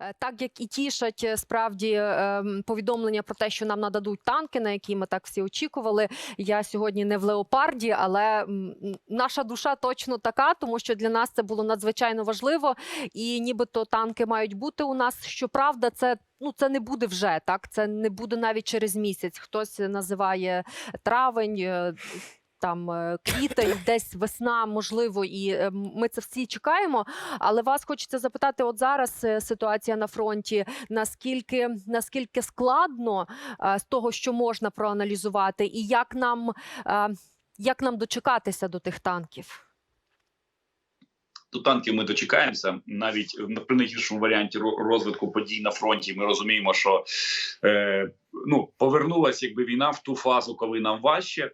Е, Так як і тішать е, справді ем, повідомлення про те, що нам нададуть танки, на які ми так всі очікували. Я сьогодні не в леопарді, але наша душа точно така, тому що для нас це було надзвичайно важливо. І нібито танки мають бути у нас. Щоправда, це ну це не буде вже так. Це не буде навіть через місяць. Хтось називає травень. Там е, квітень, десь весна, можливо, і е, ми це всі чекаємо. Але вас хочеться запитати: от зараз е, ситуація на фронті, наскільки наскільки складно з того, що можна проаналізувати, і як нам, як нам дочекатися до тих танків? До танків ми дочекаємося навіть в- найгіршому варіанті розвитку подій на фронті. Ми розуміємо, що е, ну повернулася якби війна в ту фазу, коли нам важче,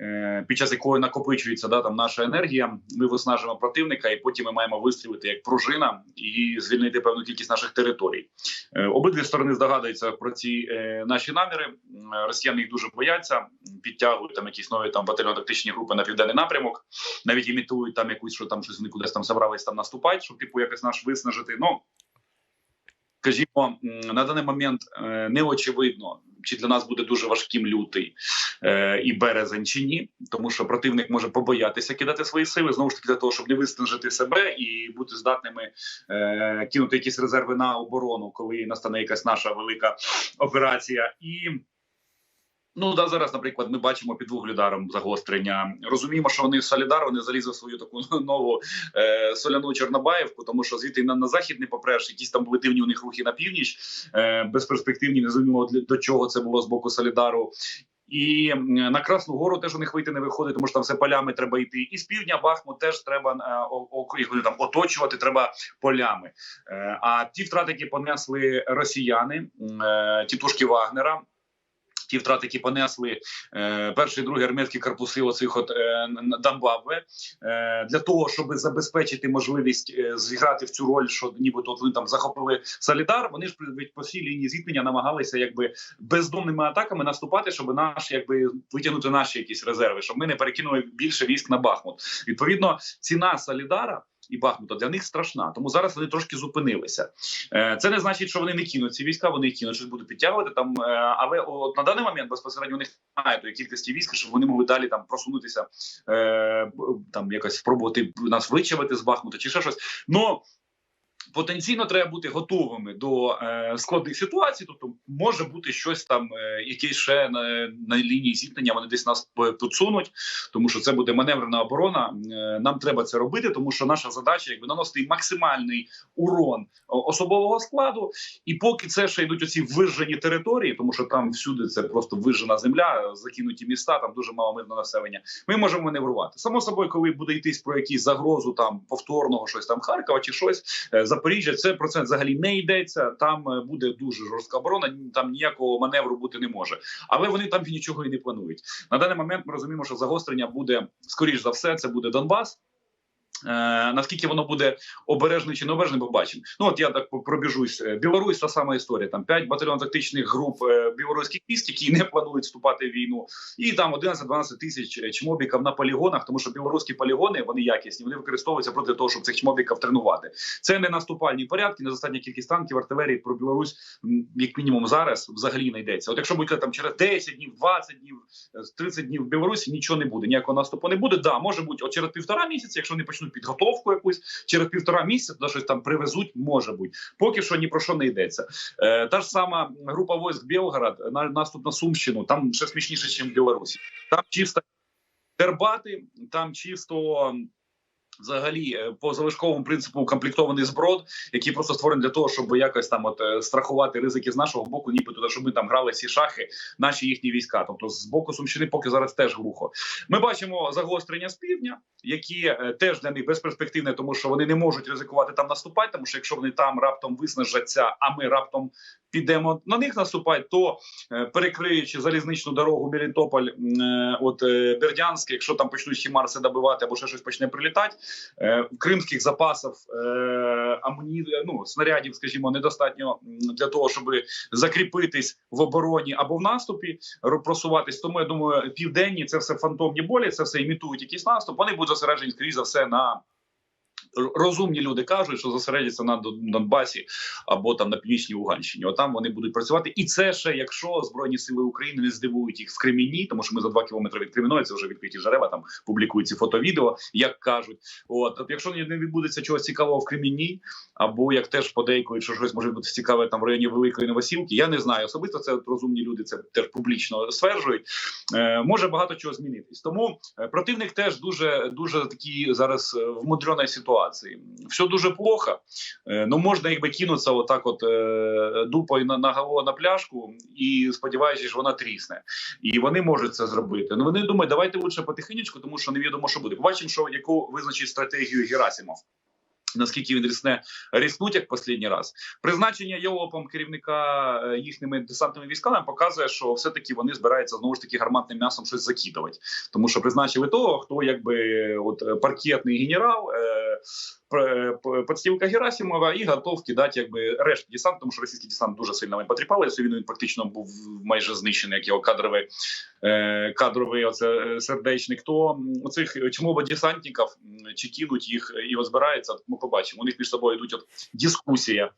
е, під час якої накопичується да там наша енергія. Ми виснажимо противника, і потім ми маємо вистрілити як пружина і звільнити певну кількість наших територій. Е, обидві сторони здогадуються про ці е, наші наміри. Росіяни їх дуже бояться, підтягують там якісь нові там батальйонно-тактичні групи на південний напрямок навіть імітують там якусь, що там щось вони кудись там собрались там наступати, щоб типу якось наш виснажити. Ну скажімо, на даний момент е, не очевидно, чи для нас буде дуже важким лютий е, і березень, чи ні, тому що противник може побоятися кидати свої сили знову ж таки для того, щоб не виснажити себе і бути здатними е, кинути якісь резерви на оборону, коли настане якась наша велика операція і. Ну да, зараз, наприклад, ми бачимо під вугледаром загострення. Розуміємо, що вони солідар, вони залізли в свою таку нову е, соляну Чорнобаївку, тому що звідти на, на захід не попреш, якісь там були дивні у них рухи на північ, е, безперспективні, не розуміємо для до чого це було з боку солідару. І на Красну Гору теж у них вийти не виходить, тому що там все полями треба йти. І з півдня Бахмут теж треба е, їх там оточувати, треба полями. Е, а ті втрати, які понесли росіяни, е, тітушки Вагнера. Ті втрати, які понесли е, перший другий армійські корпуси оцих от е, Дамбабве, е, для того, щоб забезпечити можливість е, зіграти в цю роль, що нібито от вони там захопили Солідар, вони ж по всій лінії зіткнення намагалися якби бездомними атаками наступати, щоб наш якби витягнути наші якісь резерви, щоб ми не перекинули більше військ на Бахмут. Відповідно, ціна Солідара. І Бахмута для них страшна, тому зараз вони трошки зупинилися. Е, Це не значить, що вони не кинуть ці війська, вони їх кинуть, щось будуть підтягувати там. е, Але от на даний момент безпосередньо у них немає тої кількості військ, щоб вони могли далі там просунутися, е, там якось спробувати нас вичавити з Бахмута чи ще щось. Но потенційно треба бути готовими до е, складних ситуацій. Тобто може бути щось там, е, якесь ще на, на лінії зіткнення. Вони десь нас п- підсунуть, тому що це буде маневрена оборона. Е, нам треба це робити, тому що наша задача якби наносити максимальний урон особового складу. І поки це ще йдуть оці вижжені території, тому що там всюди це просто вижжена земля, закинуті міста, там дуже мало мирного населення. Ми можемо маневрувати. Само собою, коли буде йтись про якісь загрозу там повторного щось там Харкова чи щось е, Запоріжжя, це про це взагалі не йдеться. Там е, буде дуже жорстка оборона. Там ніякого маневру бути не може. Але вони там нічого і не планують. На даний момент ми розуміємо, що загострення буде скоріш за все. Це буде Донбас. Е, наскільки воно буде обережне чи не обережне, побачимо. Ну от я так пробіжусь. Е, Білорусь та сама історія. Там 5 батальйон тактичних груп е, білоруських військ, які не планують вступати в війну, і там 11-12 тисяч чмобіків на полігонах, тому що білоруські полігони вони якісні, вони використовуються проти того, щоб цих чмобіків тренувати. Це не наступальні порядки, недостатня кількість танків, артилерії про Білорусь, як мінімум зараз, взагалі не йдеться. От якщо буде там через 10 днів, 20 днів, е, 30 днів в Білорусі нічого не буде, ніякого наступу не буде. Да, може бути от через півтора місяця, якщо вони почнуть підготовку якусь, через півтора місяця туди щось там привезуть, може бути. Поки що ні про що не йдеться. Е, та ж сама група войск Білгород, на наступ на Сумщину, там ще смішніше, ніж Білорусі. Там чисто Тербати, там чисто. Взагалі, е, по залишковому принципу укомплектований зброд, який просто створений для того, щоб якось там от е, страхувати ризики з нашого боку, ніби туди, щоб ми там грали всі шахи, наші їхні війська. Тобто з боку Сумщини поки зараз теж глухо. Ми бачимо загострення з півдня, які е, теж для них безперспективне, тому що вони не можуть ризикувати там наступати. Тому що якщо вони там раптом виснажаться, а ми раптом підемо на них наступати, то е, перекриючи залізничну дорогу Мелітополь, е, от е, Бердянськ, якщо там почнуть хімарси добивати або ще щось почне прилітати, кримських запасів амуні... ну, снарядів, скажімо, недостатньо для того, щоб закріпитись в обороні або в наступі, ро- просуватись. Тому я думаю, південні це все фантомні болі, це все імітують якийсь наступ. Вони будуть зосереджені скоріш за все на розумні люди кажуть, що зосередяться на Дон- Донбасі або там на північній Луганщині. Отам вони будуть працювати. І це ще якщо збройні сили України не здивують їх в Креміні, тому що ми за два кілометри від Креміної, це вже відкриті джерела. Там публікують ці фото-відео, як кажуть. От якщо не відбудеться чогось цікавого в Креміні, або як теж подейкують, що щось може бути цікаве там в районі Великої Новосілки. Я не знаю особисто. Це розумні люди це теж публічно стверджують. Е, може багато чого змінитись. Тому е, противник теж дуже дуже такий зараз е, в ситуації. Все дуже плохо. Е, ну можна якби кинутися отак, от е, дупою на, на голову на пляшку і сподіваючись, що вона трісне. І вони можуть це зробити. Ну вони думають, давайте лучше потихенечку, тому що невідомо, що буде. Побачимо, що яку визначить стратегію Герасимов. Наскільки він рісне ріснуть як останній раз, призначення Йолопом керівника е, їхніми десантними військами показує, що все таки вони збираються знову ж таки гарматним м'ясом щось закидувати, тому що призначили того, хто якби от паркетний генерал, подстілка Герасимова, і готов кидати якби решту десант, тому що російський десант дуже сильно він потріпали. Цю він практично був майже знищений, як його кадровий е, кадровий оце е, сердечник. То оцих чмово десантників чи кинуть їх і от збирається. Ми побачимо. У них між собою йдуть от дискусія.